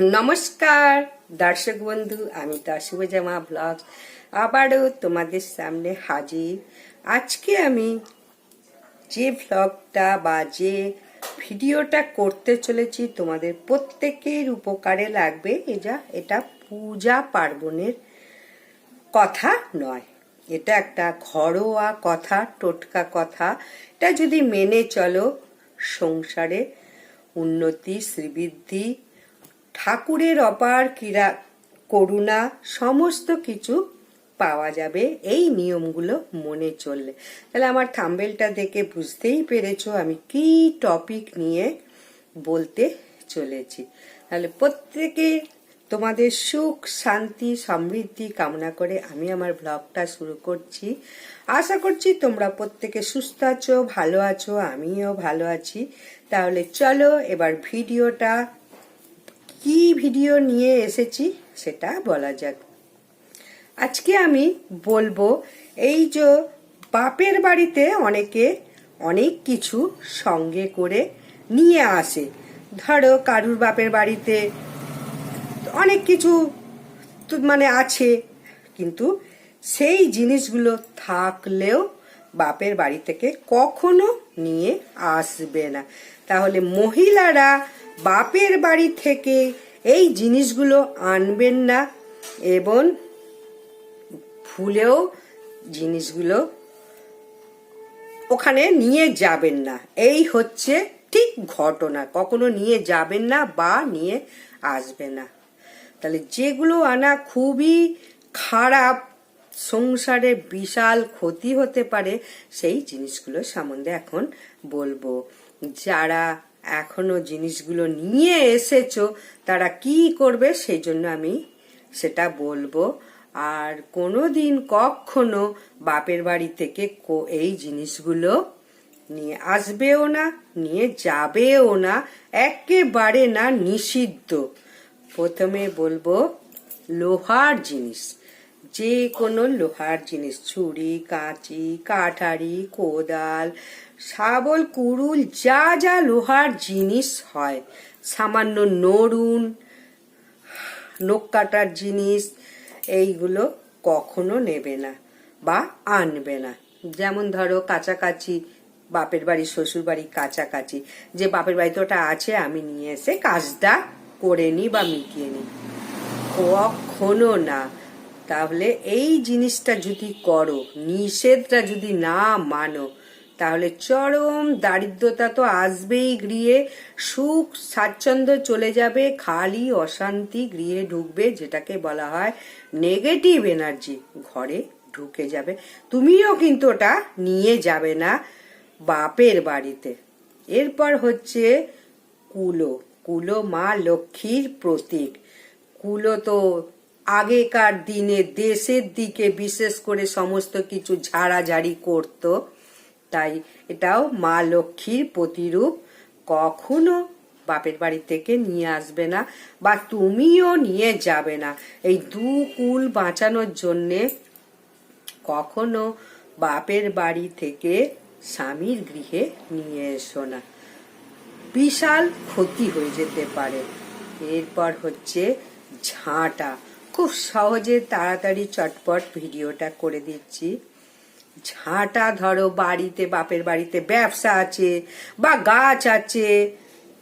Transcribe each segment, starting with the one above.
নমস্কার, দর্শক বন্ধু, আমি শুভজামা ব্লগ। আবারও তোমাদের সামনে হাজির। আজকে আমি যে ব্লগটা বা যে ভিডিওটা করতে চলেছি, তোমাদের প্রত্যেকের উপকারে লাগবে, এটা এটা পূজা পার্বণের কথা নয়। এটা একটা ঘরোয়া কথা, টোটকা কথা। এটা যদি মেনে চলো, সংসারে উন্নতি, শ্রীবৃদ্ধি ঠাকুরের অপার ক্রীড়া করুণা সমস্ত কিছু পাওয়া যাবে। এই নিয়মগুলো মনে চললে। তাহলে আমার থাম্বেলটা দেখে বুঝতেই পেরেছ আমি কি টপিক নিয়ে বলতে চলেছি। তাহলে প্রত্যেকে তোমাদের সুখ, শান্তি, সমৃদ্ধি কামনা করে আমি আমার ব্লগটা শুরু করছি। আশা করছি তোমরা প্রত্যেকে সুস্থ আছো, ভালো আছো, আমিও ভালো আছি। তাহলে চলো এবার ভিডিওটা কি ভিডিও নিয়ে এসেছি সেটা বলা যাক। আজকে আমি বলব, এই যে বাপের বাড়িতে অনেকে অনেক কিছু সঙ্গে করে নিয়ে আসে। ধরো, কারুর বাপের বাড়িতে অনেক কিছু মানে আছে, কিন্তু সেই জিনিসগুলো থাকলেও বাপের বাড়ি থেকে কখনো নিয়ে আসবে না। তাহলে মহিলারা বাপের বাড়ি থেকে এই জিনিসগুলো আনবেন না এবং ভুলেও জিনিসগুলো ওখানে নিয়ে যাবেন না। এই হচ্ছে ঠিক ঘটনা। কখনো নিয়ে যাবেন না বা নিয়ে আসবে না। তাহলে যেগুলো আনা খুবই খারাপ সংসারে বিশাল ক্ষতি হতে পারে, সেই জিনিসগুলো সম্বন্ধে এখন বলব। যারা এখনও জিনিসগুলো নিয়ে এসেছ, তারা কি করবে সেই জন্য আমি সেটা বলব। আর কোনো দিন কখনো বাপের বাড়ি থেকে এই জিনিসগুলো নিয়ে আসবেও না, নিয়ে যাবেও না, একেবারে না নিষিদ্ধ। প্রথমে বলব, লোহার জিনিস। যে কোনো লোহার জিনিস, ছুরি, কাঁচি, কাঠারি, কোদাল, শাবল, কুড়ুল, যা যা লোহার জিনিস হয়, সামান্য নরুন নখ কাটার জিনিস, এইগুলো কখনো নেবে না বা আনবে না। যেমন ধরো কাছাকাছি বাপের বাড়ি, শ্বশুর বাড়ি কাছাকাছি, যে বাপের বাড়িতে ওটা আছে, আমি নিয়ে এসে কাজটা করে নিই বা মিটিয়ে নিই। কখনো না। তাহলে এই জিনিসটা যদি করো, নিষেধটা যদি না মানো, তাহলে চরম দারিদ্রতা তো আসবেই গৃহে। সুখ, স্বাচ্ছন্দ্য চলে যাবে, খালি অশান্তি গৃহে ঢুকবে, যেটাকে বলা হয় নেগেটিভ এনার্জি ঘরে ঢুকে যাবে। তুমিও কিন্তু ওটা নিয়ে যাবে না বাপের বাড়িতে। এরপর হচ্ছে কুলো। কুলো মা লক্ষ্মীর প্রতীক। কুলো তো আগেকার দিনে দেশের দিকে বিশেষ করে সমস্ত কিছু ঝাড়াঝাড়ি করত। তাই এটাও মা লক্ষ্মীর প্রতিরূপ। কখনো বাপের বাড়ি থেকে নিয়ে আসবে না বা তুমিও নিয়ে যাবে না। এই দু কুল বাঁচানোর জন্যে কখনো বাপের বাড়ি থেকে স্বামীর গৃহে নিয়ে এসো না। বিশাল ক্ষতি হয়ে যেতে পারে। এরপর হচ্ছে ঝাঁটা। খুব সহজে তাড়াতাড়ি চটপট ভিডিওটা করে দিচ্ছি। ঝাঁটা ধরো, বাড়িতে, বাপের বাড়িতে ব্যবসা আছে বা গাছ আছে,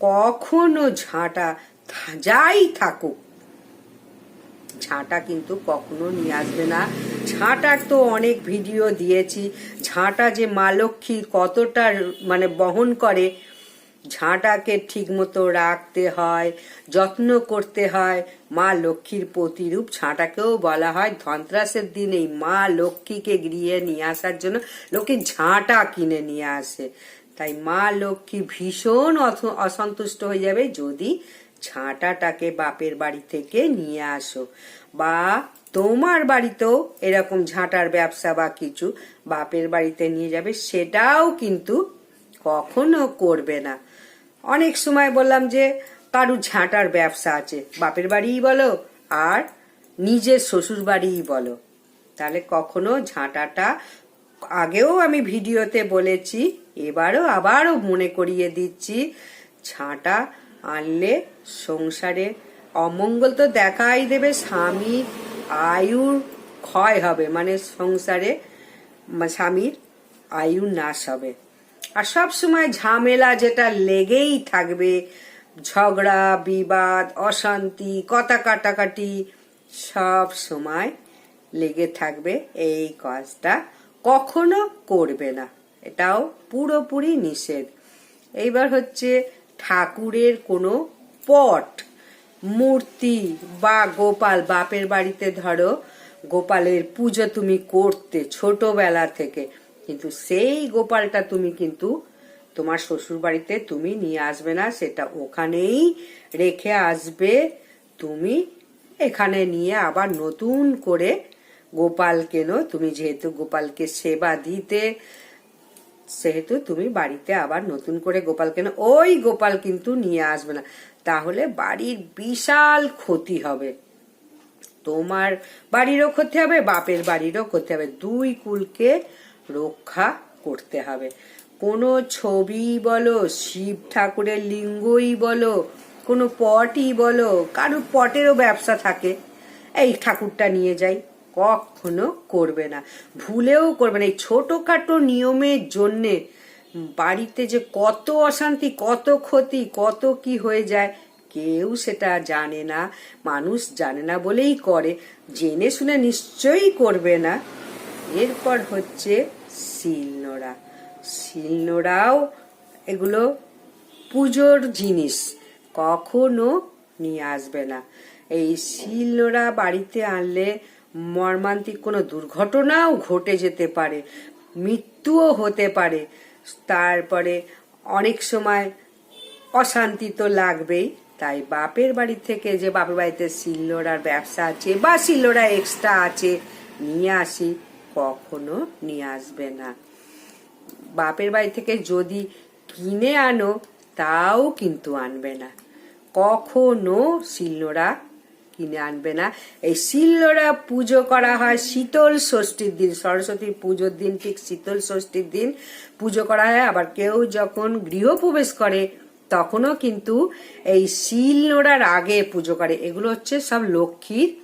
কখনো ঝাঁটা যাই থাকুক। ঝাঁটা কিন্তু কখনো নিয়ে আসবে না। ঝাঁটার তো অনেক ভিডিও দিয়েছি। ঝাঁটা যে মা লক্ষ্মী কতটা মানে বহন করে ঝাঁটাকে ঠিকমতো রাখতে হয়, যত্ন করতে হয়। মা লক্ষ্মীর প্রতিরূপ ঝাঁটাকেও বলা হয়। ধনত্রাসের দিন মা লক্ষ্মীকে গৃহে নিয়ে আসার জন্য লোকে ঝাঁটা কিনে নিয়ে আসে। তাই মা লক্ষ্মী ভীষণ অস- অসন্তুষ্ট হয়ে যাবে যদি ঝাঁটাটাকে বাপের বাড়ি থেকে নিয়ে আসো। বা তোমার বাড়িতেও এরকম ঝাঁটার ব্যবসা বা কিছু বাপের বাড়িতে নিয়ে যাবে, সেটাও কিন্তু কখনো করবে না। অনেক সময় বললাম যে কারুর ঝাঁটার ব্যবসা আছে, বাপের বাড়িই বলো আর নিজের শ্বশুর বাড়িই বলো। তাহলে কখনো ঝাঁটাটা আগেও আমি ভিডিওতে বলেছি, এবারও আবারও মনে করিয়ে দিচ্ছি, ঝাঁটা আনলে সংসারে অমঙ্গল তো দেখাই দেবে স্বামীর আয়ুর ক্ষয় হবে মানে সংসারে স্বামীর আয়ু নাশ হবে। আর সব সময় ঝামেলা যেটা লেগেই থাকবে, ঝগড়া, বিবাদ, অশান্তি, কথা কাটাকাটি, সব সময় লেগে থাকবে এই কাজটা কখনো করবে না। এটাও পুরোপুরি নিষেধ। এইবার হচ্ছে ঠাকুরের কোনো পট, মূর্তি বা গোপাল, বাপের বাড়িতে ধরো, গোপালের পুজো তুমি করতে ছোটবেলা থেকে। কিন্তু সেই গোপালটা তুমি কিন্তু তোমার শ্বশুর বাড়িতে তুমি নিয়ে আসবে না, সেটা ওখানেই রেখে আসবে। তুমি এখানে নিয়ে আবার নতুন করে গোপাল কেন তুমি যেহেতু গোপালকে সেবা দিতে, সেহেতু তুমি বাড়িতে আবার নতুন করে গোপাল কেন ওই গোপাল কিন্তু নিয়ে আসবে না। তাহলে বাড়ির বিশাল ক্ষতি হবে। তোমার বাড়িরও ক্ষতি হবে, বাপের বাড়িরও ক্ষতি হবে। দুই কুলকে রক্ষা করতে হবে। কোনো ছবি বলো, শিব ঠাকুরের লিঙ্গই বলো, কোনো পটই বলো, কারোর পটেরও ব্যবসা থাকে। এই ঠাকুরটা নিয়ে যাই, কখনো করবে না। ভুলেও করবে না। এই ছোটখাটো নিয়মের জন্যে বাড়িতে যে কত অশান্তি, কত ক্ষতি, কত কি হয়ে যায়, কেউ সেটা জানে না। মানুষ জানে না বলেই করে। জেনে শুনে নিশ্চয়ই করবে না। এরপর হচ্ছে শিলনোড়া শিলনোড়াও এগুলো পুজোর জিনিস, কখনো নিয়ে আসবে না। এই শিলনোড়া বাড়িতে আনলে মর্মান্তিক কোনো দুর্ঘটনাও ঘটে যেতে পারে, মৃত্যুও হতে পারে। তারপরে অনেক সময় অশান্তি তো লাগবেই, তাই বাপের বাড়ি থেকে যে বাপের বাড়িতে শিলনোড়ার ব্যবসা আছে বা শিলনোড়া এক্সট্রা আছে, নিয়ে আসি। কখনো নিয়ে আসবে না। বাপের বাড়ি থেকে যদি কিনে আনো, তাও কিন্তু আনবে না। কখনো শিলনোড়া কিনে আনবে না। এই শিলনোড়া পুজো করা হয় শীতল ষষ্ঠীর দিন সরস্বতী পুজোর দিন, ঠিক শীতল ষষ্ঠীর দিন পুজো করা হয়। আবার কেউ যখন গৃহপ্রবেশ করে, তখনও কিন্তু এই শিলনোড়ার আগে পুজো করে। এগুলো হচ্ছে সব লক্ষ্মীর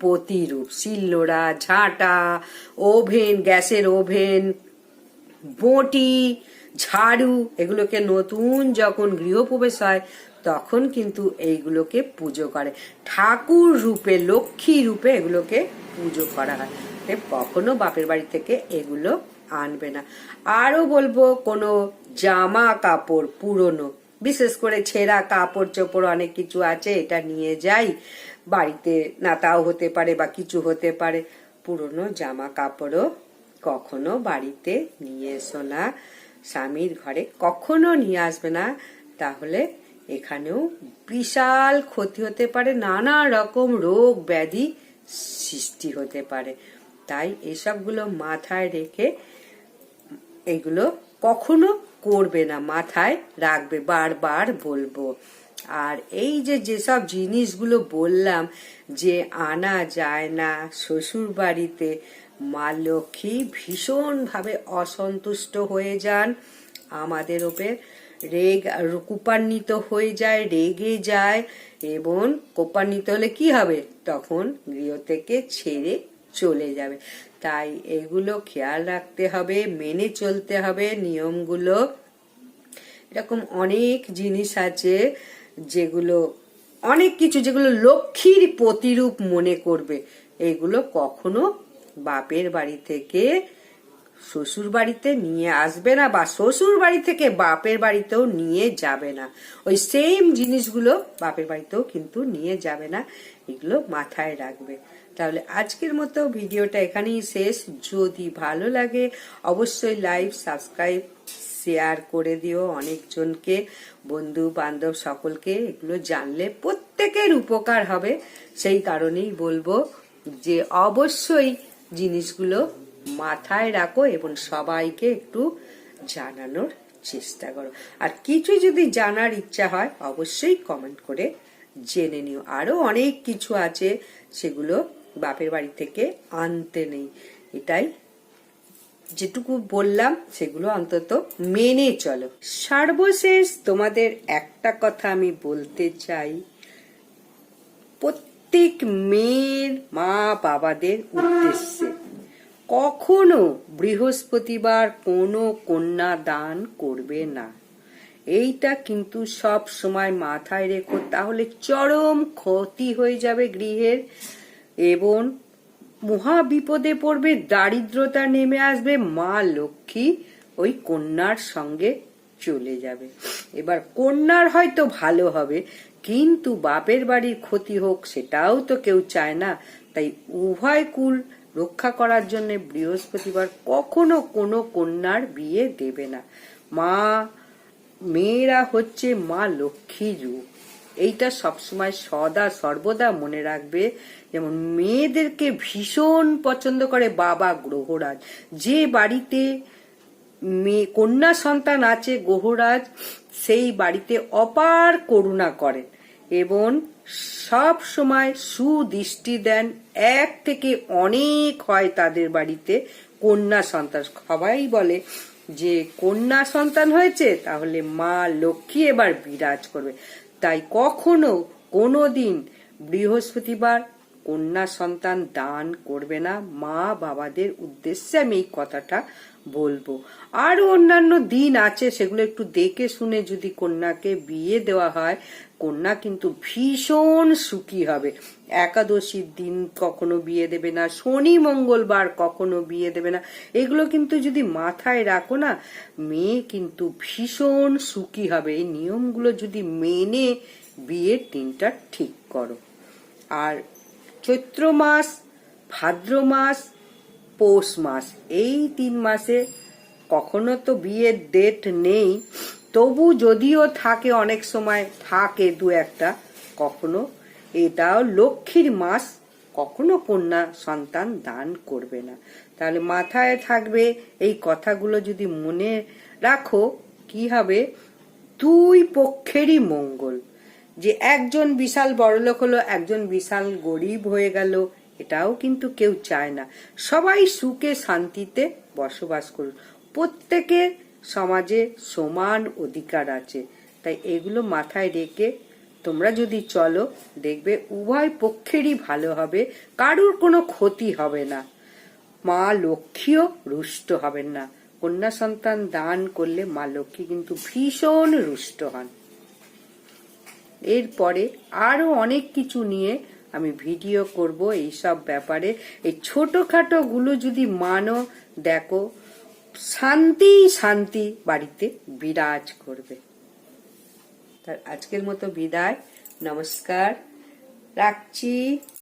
প্রতিরূপ। শিলনোড়া, ঝাঁটা, ওভেন, গ্যাসের ওভেন, বটি, ঝাড়ু, এগুলোকে নতুন যখন গৃহপ্রবেশ হয়, তখন কিন্তু এইগুলোকে পুজো করে। ঠাকুর রূপে, লক্ষ্মী রূপে এগুলোকে পুজো করা হয়। কখনো বাপের বাড়ি থেকে এগুলো আনবে না। আরও বলব, কোনো জামা কাপড় পুরনো, বিশেষ করে ছেঁড়া কাপড় চোপড় অনেক কিছু আছে, এটা নিয়ে যাই। বাড়িতে নাতাও হতে পারে বা কিছু হতে পারে, পুরনো জামা কাপড়ও কখনো বাড়িতে নিয়ে এসো না। স্বামীর ঘরে কখনো নিয়ে আসবে না। তাহলে এখানেও বিশাল ক্ষতি হতে পারে, নানা রকম রোগ ব্যাধি সৃষ্টি হতে পারে। তাই এসবগুলো মাথায় রেখে এগুলো কখনো করবে না, মাথায় রাখবে, বারবার বলব। আর এই যে যেসব জিনিসগুলো বললাম যে আনা যায় না শ্বশুর বাড়িতে মা লক্ষ্মী ভীষণভাবে অসন্তুষ্ট হয়ে যান, আমাদের ওপর রেগ কুপান্বিত হয়ে যায়, রেগে যায় এবং কোপান্বিত হলে কি হবে? তখন গৃহ থেকে ছেড়ে চলে যাবে। তাই এগুলো খেয়াল রাখতে হবে, মেনে চলতে হবে নিয়মগুলো। এরকম অনেক জিনিস আছে যেগুলো, অনেক কিছু যেগুলো লক্ষ্মীর প্রতিরূপ মনে করবে, এগুলো কখনো বাপের বাড়ি থেকে শ্বশুর বাড়িতে নিয়ে আসবে না বা শ্বশুর বাড়ি থেকে বাপের বাড়িতেও নিয়ে যাবে না। ওই সেম জিনিসগুলো বাপের বাড়িতেও কিন্তু নিয়ে যাবে না, এগুলো মাথায় রাখবে। তাহলে আজকের মতো ভিডিওটা এখানেই শেষ। যদি ভালো লাগে, অবশ্যই লাইভ সাবস্ক্রাইব শেয়ার করে দিও। অনেকজনকে, বন্ধু, বান্ধব সকলকে এগুলো জানলে প্রত্যেকের উপকার হবে। সেই কারণেই বলব যে অবশ্যই জিনিসগুলো মাথায় রাখো এবং সবাইকে একটু জানানোর চেষ্টা করো। আর কিছু যদি জানার ইচ্ছা হয়, অবশ্যই কমেন্ট করে জেনে নিও। আরও অনেক কিছু আছে, সেগুলো বাপের বাড়ি থেকে আনতে নেই। এটাই যেটুকু বললাম, সেগুলো অন্তত মেনে চলো। সর্বশেষ তোমাদের একটা কথা আমি বলতে চাই। প্রত্যেক মেয়ের মা বাবাদের উদ্দেশ্যে। কখনো বৃহস্পতিবার কোনো কন্যা দান করবে না। এইটা কিন্তু সব সময় মাথায় রেখো, তাহলে চরম ক্ষতি হয়ে যাবে গৃহের এবং মহা বিপদে পড়বে, দারিদ্রতা নেমে আসবে, মা লক্ষ্মী ওই কন্যার সঙ্গে চলে যাবে। এবার কন্যার হয়তো ভালো হবে, কিন্তু বাপের বাড়ির ক্ষতি হোক সেটাও তো কেউ চায় না। তাই উভয় কুল রক্ষা করার জন্য বৃহস্পতিবার কখনো কোনো কন্যার বিয়ে দেবে না। মা, মেয়েরা হচ্ছে মা লক্ষ্মী রূপ এইটা সবসময় সদা সর্বদা মনে রাখবে, যেমন মেয়েদেরকে ভীষণ পছন্দ করে বাবা গ্রহরাজ। যে বাড়িতে মেয়ে কন্যা সন্তান আছে গ্রহরাজ, সেই বাড়িতে অপার করুণা করেন এবং সব সময় সুদৃষ্টি দেন। এক থেকে অনেক হয় তাদের বাড়িতে কন্যা সন্তান। সবাই বলে যে, কন্যা সন্তান হয়েছে, তাহলে মা লক্ষ্মী এবার বিরাজ করবে। তাই কখনো কোনো দিন বৃহস্পতিবার কন্যা সন্তান দান করবে না মা বাবাদের উদ্দেশ্যে আমি এই কথাটা বলব। আরও অন্যান্য দিন আছে, সেগুলো একটু দেখে শুনে যদি কন্যাকে বিয়ে দেওয়া হয়, কন্যা কিন্তু ভীষণ সুখী হবে। একাদশীর দিন কখনো বিয়ে দেবে না, শনি মঙ্গলবার কখনো বিয়ে দেবে না। এগুলো কিন্তু যদি মাথায় রাখো না, মেয়ে কিন্তু ভীষণ সুখী হবে। এই নিয়মগুলো যদি মেনে বিয়ের দিনটা ঠিক করো। আর চৈত্র মাস, ভাদ্র মাস পৌষ মাস। এই তিন মাসে কখনো তো বিয়ের ডেট নেই। তবু যদিও থাকে অনেক সময়, থাকে দু একটা, কখনো। এটাও লক্ষ্মীর মাস, কখনো কন্যা সন্তান দান করবে না। তাহলে মাথায় থাকবে এই কথাগুলো যদি মনে রাখো, কি হবে? দুই পক্ষেরই মঙ্গল। যে একজন বিশাল বড়লোক হলো, একজন বিশাল গরিব হয়ে গেল এটাও কিন্তু কেউ চায় না। সবাই সুখে শান্তিতে বসবাস করুন। প্রত্যেকের সমাজে সমান অধিকার আছে। তাই এগুলো মাথায় রেখে তোমরা যদি চলো, দেখবে উভয় পক্ষেরই ভালো হবে, কারুর কোনো ক্ষতি হবে না। মা লক্ষ্মীও রুষ্ট হবেন না। কন্যা সন্তান দান করলে মা লক্ষ্মী কিন্তু ভীষণ রুষ্ট হন। এরপরে আরও অনেক কিছু নিয়ে আমি ভিডিও করব এই সব ব্যাপারে। এই ছোটখাটো গুলো যদি মানো, দেখো শান্তি শান্তি বাড়িতে বিরাজ করবে। তার আজকের মতো বিদায়, নমস্কার, রাখছি।